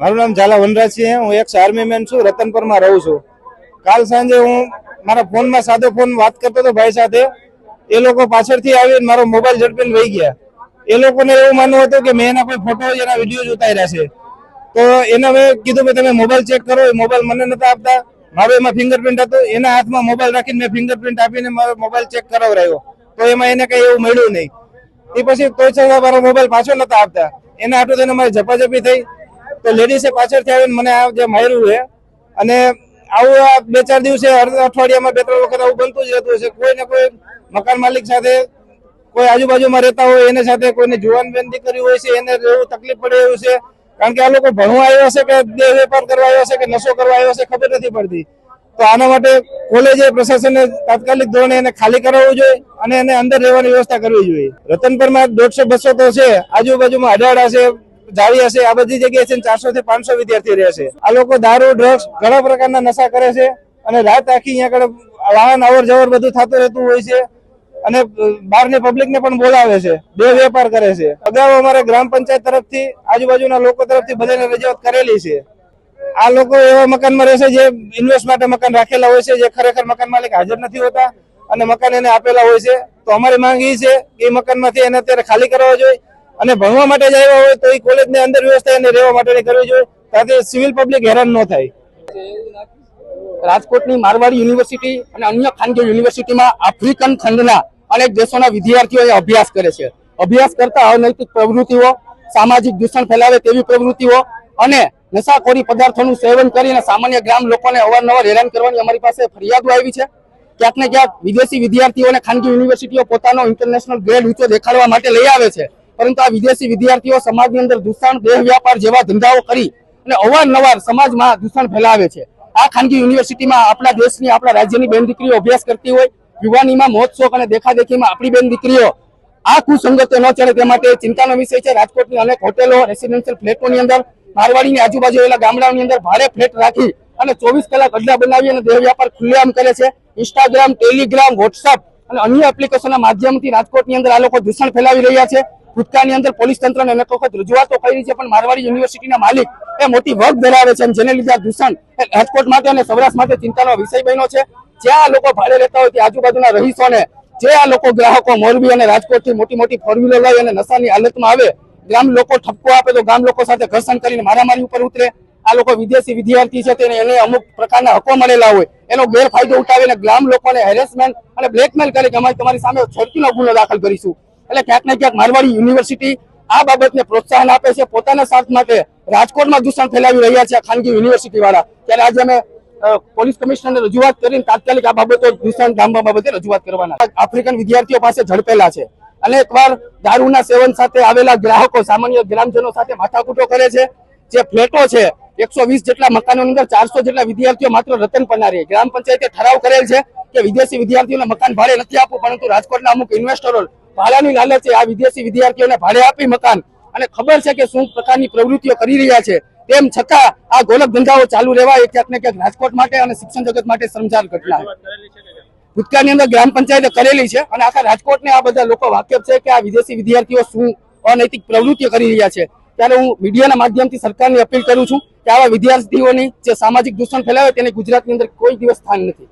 મારું નામ ઝાલા વનરાજસિંહ છે. હું એક્સ આર્મી મેન છું. રતનપુરમાં રહું છું. કાલ સાંજે હું મારા ફોનમાં, સાદો ફોન વાત કરતો હતો ભાઈ સાથે. એ લોકો પાછળથી આવીને મારો મોબાઈલ ઝડપીને વહી ગયા. એ લોકોને એવું માનવું હતું કે મેં એના કોઈ ફોટો એના વીડિયો જ ઉતાર્યા છે. તો એને મેં કીધું કે તમે મોબાઈલ ચેક કરો. એ મોબાઈલ મને નતા આપતા. મારો એમાં ફિંગરપ્રિન્ટ હતો. એના હાથમાં મોબાઈલ રાખીને મેં ફિંગરપ્રિન્ટ આપીને મારો મોબાઈલ ચેક કરાવરાયો. તો એમાં એને કઈ એવું મળ્યું નહીં. એ પછી કોઈ મારો મોબાઈલ પાછો નતા આપતા. એના આટલું તેને મારી ઝપાઝપી થઈ. તો લેડીઝે પાછળથી આવીને મને આ જે માર્યું છે, અને આવું આ બે ચાર દિવસે અઠવાડિયામાં બે ત્રણ વખત આવું બનતું જ રહેતું હશે. કોઈ ને કોઈ મકાન માલિક સાથે કોઈ આજુબાજુમાં રહેતા હોય, એની સાથે કોઈને જુવાન બેન દીકરી હોય છે, એને રહેવું તકલીફ પડે એવું છે. કારણ કે આ લોકો ભણવા આવ્યા છે કે દેહ વેપાર કરવા આવ્યા છે કે નશો કરવા આવ્યા છે ખબર નથી પડતી. તો આના માટે કોલેજે પ્રશાસને તાત્કાલિક ધોરણે એને ખાલી કરાવવું જોઈએ અને એને અંદર રહેવાની વ્યવસ્થા કરવી જોઈએ. રતનપરમાં દોઢસો બસો તો છે, આજુબાજુમાં અઢાડા છે જાળિયા હશે, આ બધી જગ્યાએ છે ચારસો થી પાંચસો વિદ્યાર્થી રહે છે આ લોકો દારૂ ડ્રગ્સ ઘણા પ્રકારના નશા કરે છે અને રાત આખી અહીંયા આગળ વાહન અવર જવર બધું થતું રહેતું હોય છે અને બહારની પબ્લિકને પણ બોલાવે છે. બે વેપાર કરે છે. અગાઉ અમારે ગ્રામ પંચાયત તરફથી, આજુબાજુના લોકો તરફથી બધાને રજૂઆત કરેલી છે. આ લોકો એવા મકાનમાં રહેશે જે ઇન્વેસ્ટ માટે મકાન રાખેલા હોય છે, જે ખરેખર મકાન માલિક હાજર નથી હોતા અને મકાન એને આપેલા હોય છે. તો અમારી માંગ એ છે કે એ મકાનમાંથી એને અત્યારે ખાલી કરવા જોઈએ. અને ભણવા માટે જ હોય તો એ કોલેજની અંદર વ્યવસ્થા એને રહેવા માટેની કરવી જોઈએ, તાકી સિવિલ પબ્લિક હેરાન ન થાય. રાજકોટની મારવાડી યુનિવર્સિટી અને અન્ય ખાનગી યુનિવર્સિટીમાં આફ્રિકન ખંડના અનેક દેશોના વિદ્યાર્થીઓ અભ્યાસ કરે છે. અભ્યાસ કરતા અનૈતિક પ્રવૃત્તિઓ, સામાજિક દૂષણ ફેલાવે તેવી પ્રવૃત્તિઓ અને નશાખોરી પદાર્થોનું સેવન કરીને સામાન્ય ગ્રામ લોકોને અવારનવાર હેરાન કરવાની અમારી પાસે ફરિયાદો આવી છે. ક્યાંક ને ક્યાંક વિદેશી વિદ્યાર્થીઓને ખાનગી યુનિવર્સિટીઓ પોતાનો ઇન્ટરનેશનલ ગ્રેડ ઊંચો દેખાડવા માટે લઈ આવે છે. પરંતુ આ વિદેશી વિદ્યાર્થીઓ સમાજની અંદર દૂષણ, દેહ વ્યાપાર જેવા ધંધાઓ કરી અને અવારનવાર સમાજમાં દૂષણ ફેલાવે છે. આ ખાનગી યુનિવર્સિટીમાં આપણા દેશની, આપણા રાજ્યની બેન દીકરીઓ અભ્યાસ કરતી હોય, યુવાનીમાં મહોત્સવ અને દેખાદેખીમાં આપણી બેન દીકરીઓ આ કુસંગતો ન ચડે તે માટે ચિંતાનો વિષય છે. રાજકોટની અનેક હોટેલો, રેસિડેન્શિયલ ફ્લેટોની અંદર, મારવાડીની આજુબાજુ આવેલા ગામડાઓની અંદર ભાડે ફ્લેટ રાખી અને ચોવીસ કલાક અડ્ડા બનાવી અને દેહ વ્યાપાર ખુલ્લેઆમ કરે છે. ઇન્સ્ટાગ્રામ ટેલિગ્રામ વોટ્સઅપ અને અન્ય એપ્લિકેશનના માધ્યમથી રાજકોટની અંદર આ લોકો દૂષણ ફેલાવી રહ્યા છે. ભૂતકાળની અંદર પોલીસ તંત્રને અનેક વખત રજૂઆતો કરી છે, પણ મારવાડી યુનિવર્સિટીના માલિક એ મોટી વર્ગ ધરાવે છે જેને લીધે દૂષણ રાજકોટ માટે અને સૌરાષ્ટ્ર માટે ચિંતાનો વિષય બન્યો છે. જ્યાં લોકો ભાડે રહેતા હોય તે આજુબાજુના રહીશોને, જે આ લોકો ગ્રાહકો મોરબી અને રાજકોટથી મોટી મોટી ફોર વ્હીલર લઈ અને નશાની હાલતમાં આવે, ગ્રામ લોકો ઠપકો આપે તો ગામ લોકો સાથે ઘર્ષણ કરીને મારામારી ઉપર ઉતરે. આ લોકો વિદેશી વિદ્યાર્થી છે, તેને એને અમુક પ્રકારના હકો મળેલા હોય. એનો ગેરફાયદો ઉઠાવીને ગ્રામ લોકોને હેરેસમેન્ટ અને બ્લેકમેલ કરે કે અમે તમારી સામે છડકીનો ગુનો દાખલ કરીશું. એટલે ક્યાંક ને ક્યાંક મારવાડી યુનિવર્સિટી આ બાબતને પ્રોત્સાહન આપે છે, પોતાના સ્વાર્થ માટે રાજકોટમાં દૂષણ ફેલાવી રહ્યા છે ખાનગી યુનિવર્સિટી વાળા ત્યારે આજે અમે પોલીસ કમિશનરને રજૂઆત કરીને તાત્કાલિક આ બાબતો દૂષણ ધામવા બાબતે રજૂઆત કરવાના આફ્રિકન વિદ્યાર્થીઓ પાસે ઝડપેલા છે. અને એકવાર દારૂના સેવન સાથે આવેલા ગ્રાહકો, સામાન્ય ગ્રામજનો સાથે માથાકૂટો કરે છે. જે ફ્લેટો છે, એકસો વીસ જેટલા મકાનોની અંદર ચારસો જેટલા વિદ્યાર્થીઓ માત્ર રતન પના રહે ગ્રામ પંચાયતે ઠરાવ કરેલ છે કે વિદેશી વિદ્યાર્થીઓને મકાન ભાડે નથી આપવું, પરંતુ રાજકોટના અમુક ઇન્વેસ્ટરો ભાડાની લાલચે આ વિદેશી વિદ્યાર્થીઓને ભાડે આપી મકાન. અને ખબર છે કે શું પ્રકારની પ્રવૃત્તિઓ કરી રહ્યા છે. તેમ છતાં આ ગોલક ધંધાઓ ચાલુ રહેવા એ ક્યાંક ને ક્યાંક રાજકોટ માટે અને શિક્ષણ જગત માટે શરમસાર ઘટના ભૂતકાળની અંદર ગ્રામ પંચાયતે કરેલી છે અને આખા રાજકોટને આ બધા લોકો વાકેફ છે કે આ વિદેશી વિદ્યાર્થીઓ શું અનૈતિક પ્રવૃત્તિઓ કરી રહ્યા છે. ત્યારે હું મીડિયાના માધ્યમથી સરકારની અપીલ કરું છું કે આવા વિદ્યાર્થીઓની જે સામાજિક દૂષણ ફેલાવે તેને ગુજરાતની અંદર કોઈ દિવસ સ્થાન નથી.